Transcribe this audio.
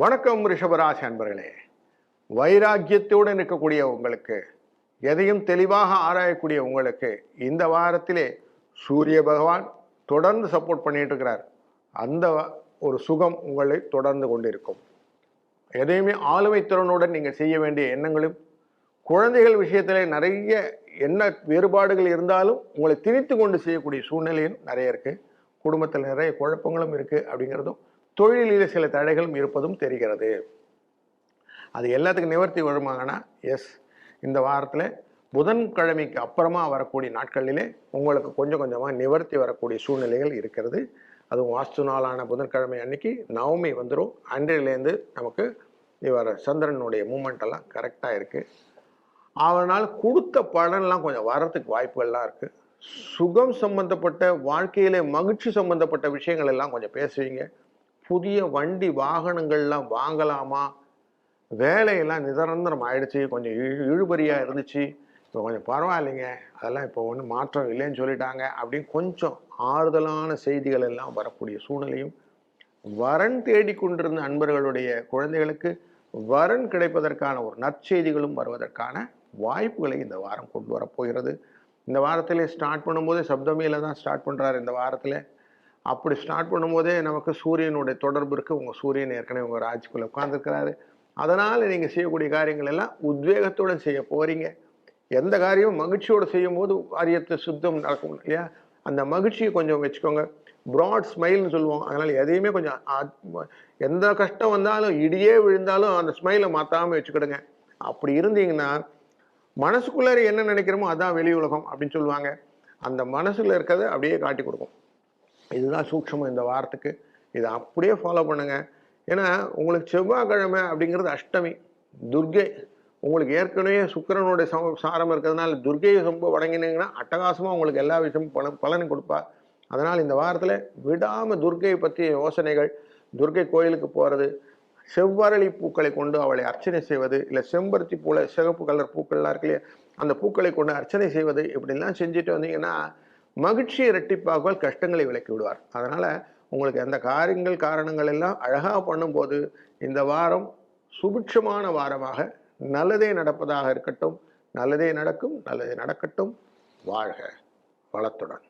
வணக்கம் ரிஷபராசி அன்பர்களே. வைராக்கியத்தோடு இருக்கக்கூடிய உங்களுக்கு எதையும் தெளிவாக ஆராயக்கூடிய உங்களுக்கு இந்த வாரத்திலே சூரிய பகவான் தொடர்ந்து சப்போர்ட் பண்ணிட்டு இருக்கிறார். அந்த ஒரு சுகம் உங்களை தொடர்ந்து கொண்டிருக்கும். எதையுமே ஆளுமை திறனுடன் நீங்கள் செய்ய வேண்டிய எண்ணங்களும் குழந்தைகள் விஷயத்திலே நிறைய என்ன வேறுபாடுகள் இருந்தாலும் உங்களை திணித்து கொண்டு செய்யக்கூடிய சூழ்நிலையும் நிறைய இருக்குது குடும்பத்தில் நிறைய குழப்பங்களும் இருக்குது அப்படிங்கிறதும் தொழிலில் சில தடைகளும் இருப்பதும் தெரிகிறது. அது எல்லாத்துக்கும் நிவர்த்தி வருமாங்கன்னா எஸ் இந்த வாரத்தில் புதன்கிழமைக்கு அப்புறமா வரக்கூடிய நாட்களிலே உங்களுக்கு கொஞ்சம் கொஞ்சமாக நிவர்த்தி வரக்கூடிய சூழ்நிலைகள் இருக்கிறது. அதுவும் வாஸ்து நாளான புதன்கிழமை அன்னைக்கு நவமி வந்துடும் அன்றையிலேருந்து நமக்கு இவர் சந்திரனுடைய மூமெண்ட் எல்லாம் கரெக்டாக இருக்குது அவனால் கொடுத்த பலன்லாம் கொஞ்சம் வரத்துக்கு வாய்ப்புகள்லாம் இருக்குது சுகம் சம்பந்தப்பட்ட வாழ்க்கையிலே மகிழ்ச்சி சம்பந்தப்பட்ட விஷயங்கள் எல்லாம் கொஞ்சம் பேசுவீங்க. புதிய வண்டி வாகனங்கள்லாம் வாங்கலாமா? வேலையெல்லாம் நிரந்தரம் ஆயிடுச்சு கொஞ்சம் இழு இழுபறியாக இருந்துச்சு. இப்போ கொஞ்சம் பரவாயில்லைங்க. அதெல்லாம் இப்போ ஒன்றும் மாற்றம் இல்லைன்னு சொல்லிட்டாங்க அப்படின்னு கொஞ்சம் ஆறுதலான செய்திகள் எல்லாம் வரக்கூடிய சூழ்நிலையும் வரன் தேடி கொண்டிருந்த அன்பர்களுடைய குழந்தைகளுக்கு வரன் கிடைப்பதற்கான ஒரு நற்செய்திகளும் வருவதற்கான வாய்ப்புகளை இந்த வாரம் கொண்டு வரப்போகிறது இந்த வாரத்திலே ஸ்டார்ட் பண்ணும்போதே சப்தமியில் தான் ஸ்டார்ட் பண்ணுறாரு இந்த வாரத்தில். அப்படி ஸ்டார்ட் பண்ணும்போதே நமக்கு சூரியனுடைய தொடர்பு இருக்குது உங்கள் சூரியன் ஏற்கனவே உங்கள் ராஜ்குள்ளே உட்காந்துருக்கிறாரு அதனால் நீங்கள் செய்யக்கூடிய காரியங்கள் எல்லாம் உத்வேகத்துடன் செய்ய போகிறீங்க எந்த காரியமும் மகிழ்ச்சியோடு செய்யும் போது காரியத்தை சுத்தம் நடக்கும் இல்லையா? அந்த மகிழ்ச்சியை கொஞ்சம் வச்சுக்கோங்க. ப்ராட் ஸ்மைல்னு சொல்லுவோம். அதனால் எதையுமே கொஞ்சம் எந்த கஷ்டம் வந்தாலும் இடியே விழுந்தாலும் அந்த ஸ்மைலை மாற்றாமல் வச்சுக்கிடுங்க. அப்படி இருந்தீங்கன்னா மனசுக்குள்ளார என்ன நினைக்கிறோமோ அதான் வெளி உலகம் அப்படின்னு சொல்லுவாங்க. அந்த மனசில் இருக்கிறத அப்படியே காட்டி கொடுக்கும். இதுதான் சூக்ஷமம் இந்த வாரத்துக்கு. இதை அப்படியே ஃபாலோ பண்ணுங்கள் ஏன்னா உங்களுக்கு செவ்வாய்க்கிழமை அப்படிங்கிறது அஷ்டமி. துர்கை. உங்களுக்கு ஏற்கனவே சுக்கிரனுடைய சம சாரம் இருக்கிறதுனால துர்கையை ரொம்ப வணங்கினீங்கன்னா அட்டகாசமாக உங்களுக்கு எல்லா விஷயமும் பலன் பலன் கொடுப்பா. அதனால் இந்த வாரத்தில் விடாமல் துர்கையை பற்றிய யோசனைகள் துர்கை கோயிலுக்கு போகிறது செவ்வரளி பூக்களை கொண்டு அவளை அர்ச்சனை செய்வது இல்லை செம்பருத்தி பூல சிகப்பு கலர் பூக்கள்லாம் இருக்கு இல்லையா அந்த பூக்களை கொண்டு அர்ச்சனை செய்வது இப்படிலாம் செஞ்சுட்டு வந்தீங்கன்னா மகிழ்ச்சி இரட்டிப்பாகுவால் கஷ்டங்களை விலக்கி விடுவார். அதனால் உங்களுக்கு அந்த காரியங்கள் காரணங்கள் எல்லாம் அழகாக பண்ணும்போது இந்த வாரம் சுபிட்சமான வாரமாக நல்லதே நடப்பதாக இருக்கட்டும் நல்லதே நடக்கும் நல்லதே நடக்கட்டும். வாழ்க வளத்துடன்.